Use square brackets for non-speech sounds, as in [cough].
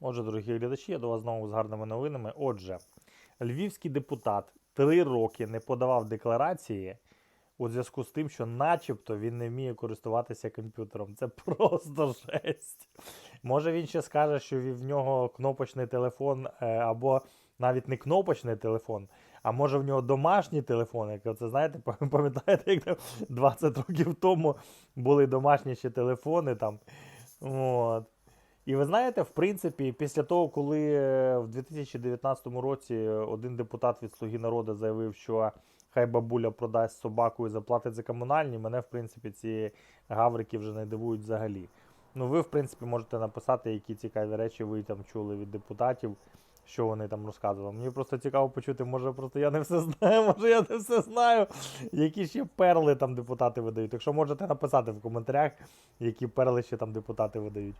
Отже, дорогі глядачі, я до вас знову з гарними новинами. Отже, львівський депутат три роки не подавав декларації у зв'язку з тим, що начебто він не вміє користуватися комп'ютером. Це [laughs] просто жесть. Може він ще скаже, що в нього кнопочний телефон е, або навіть не кнопочний телефон, а може в нього домашній телефон, як це знаєте, [laughs] пам'ятаєте, як там 20 років тому були домашні ще телефони там. От. І ви знаєте, в принципі, після того, коли е, в 2019 році один депутат від Слуги народу заявив, що хай бабуля продасть собаку і заплатить за комунальні, мене, в принципі, ці гаврики вже не дивують взагалі. Ну, ви, в принципі, можете написати, які цікаві речі ви там чули від депутатів, що вони там розказували. Мені просто цікаво почути, може просто я не все знаю, [laughs] може я не все знаю, які ще перли там депутати видають. Якщо можете написати в коментарях, які перли ще там депутати видають.